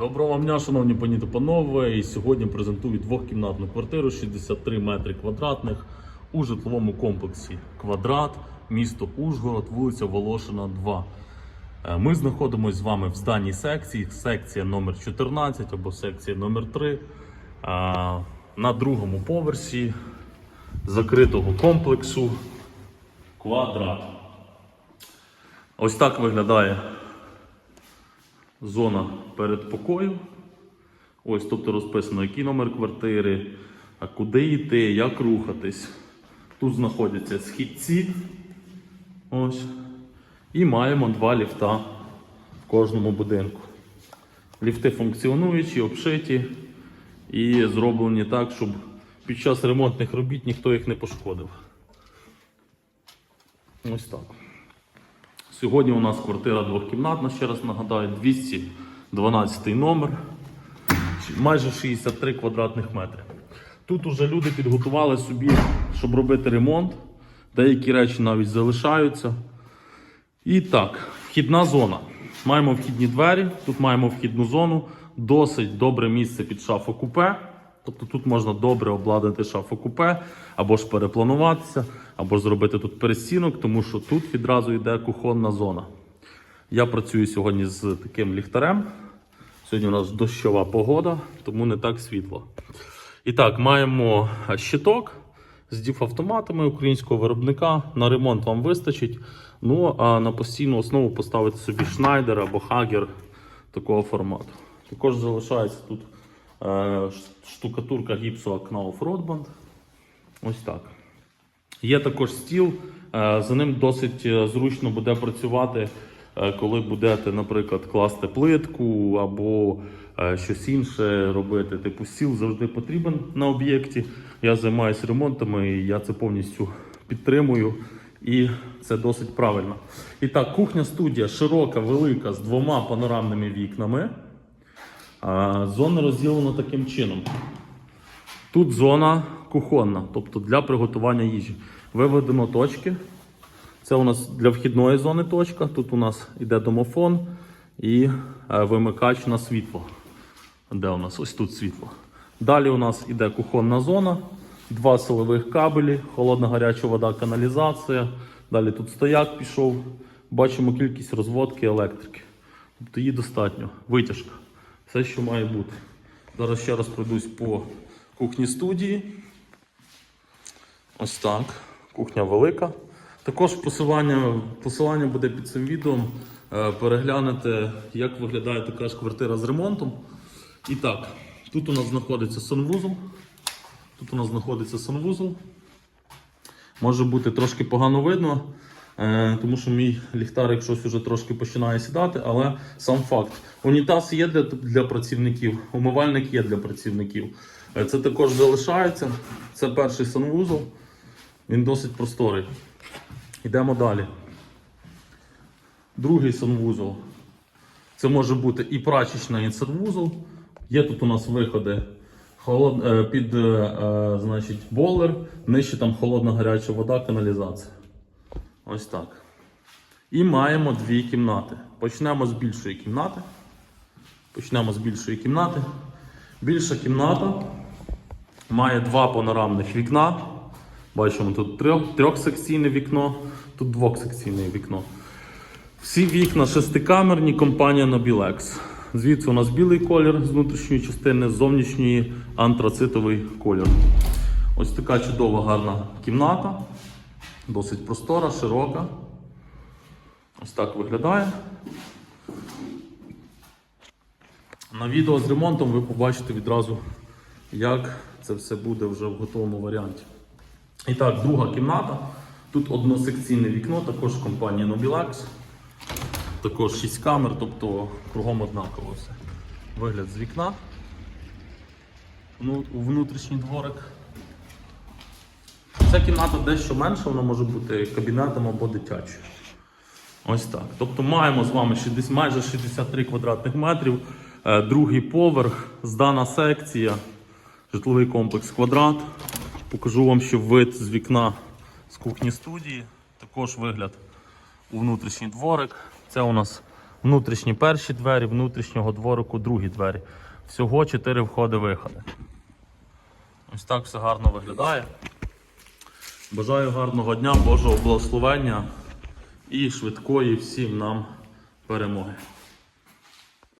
Доброго вам дня, шановні пані та панове. І сьогодні презентую двохкімнатну квартиру 63 метри квадратних у житловому комплексі Квадрат, місто Ужгород, вулиця Волошина, 2. Е, Ми знаходимося з вами в зданій секції, секція номер 14 або секція номер 3 е, на другому поверсі закритого комплексу Квадрат. Ось так виглядає зона передпокою. Ось, тобто розписано, який номер квартири, а куди йти, як рухатись. Тут знаходяться східці. Ось. І маємо два ліфта в кожному будинку. Ліфти функціонуючі, обшиті і зроблені так, щоб під час ремонтних робіт ніхто їх не пошкодив. Ось так. Сьогодні у нас квартира двохкімнатна, ще раз нагадаю, 212 номер, майже 63 квадратних метри. Тут уже люди підготували собі, щоб робити ремонт. Деякі речі навіть залишаються. І так, вхідна зона. Маємо вхідні двері, тут маємо вхідну зону, досить добре місце під шафу купе. Тобто тут можна добре обладнати шафу купе, або ж переплануватися, або ж зробити тут перестінок, тому що тут відразу йде кухонна зона. Я працюю сьогодні з таким ліхтарем. Сьогодні у нас дощова погода, тому не так світло. І так, маємо щиток з діфавтоматами українського виробника. На ремонт вам вистачить. Ну а на постійну основу поставити собі шнайдер або хагер такого формату. Також залишається тут е, штукатурка гіпсова Knauf Rodband. Ось так. Є також стіл, е, за ним досить е, зручно буде працювати, е, коли будете, наприклад, класти плитку або е, щось інше робити. Типу стіл завжди потрібен на об'єкті. Я займаюся ремонтами і я це повністю підтримую. І це досить правильно. І так, кухня студія широка, велика, з двома панорамними вікнами. Зона розділена таким чином. Тут зона кухонна, тобто для приготування їжі. Виведено точки. Це у нас для вхідної зони точка. Тут у нас йде домофон і е, вимикач на світло. Де у нас? Ось тут світло. Далі у нас йде кухонна зона, два силових кабелі, холодна гаряча вода, каналізація. Далі тут стояк пішов. Бачимо кількість розводки електрики. Тобто її достатньо. Витяжка. Все, що має бути. Зараз ще раз пройдусь по кухні студії. Ось так. Кухня велика. Також посилання, посилання буде під цим відео. Е, Переглянете, як виглядає така ж квартира з ремонтом. І так, тут у нас знаходиться санвузол. Тут у нас знаходиться санвузол. Може бути трошки погано видно, тому що мій ліхтарик щось вже трошки починає сідати, але сам факт. Унітаз є для, для працівників, умивальник є для працівників. Е, Це також залишається. Це перший санвузол. Він досить просторий. Йдемо далі. Другий санвузол. Це може бути і прачечна, і санвузол. Є тут у нас виходи е, під е, е, значить, бойлер, нижче там холодна гаряча вода, каналізація. Ось так. І маємо дві кімнати. Почнемо з більшої кімнати. Почнемо з більшої кімнати. Більша кімната має два панорамних вікна. Бачимо, тут трьох, трьохсекційне вікно, тут двохсекційне вікно. Всі вікна шестикамерні, компанія Nobilex. Звідси у нас білий колір з внутрішньої частини, з зовнішньої антрацитовий колір. Ось така чудова гарна кімната. Досить простора, широка. Ось так виглядає. На відео з ремонтом ви побачите відразу, як це все буде вже в готовому варіанті. І так, друга кімната. Тут односекційне вікно, також компанія Nobilex. Також 6 камер, тобто кругом однаково все. Вигляд з вікна. Ну, у внутрішній дворик. Ця кімната дещо менша, вона може бути кабінетом або дитячою. Ось так. Тобто маємо з вами 60, майже 63 квадратних метрів, е, другий поверх, здана секція, житловий комплекс квадрат. Покажу вам ще вид з вікна з кухні студії. Також вигляд у внутрішній дворик. Це у нас внутрішні перші двері, внутрішнього дворику другі двері. Всього 4 входи-виходи. Ось так все гарно виглядає. Бажаю гарного дня, Божого благословення і швидкої всім нам перемоги.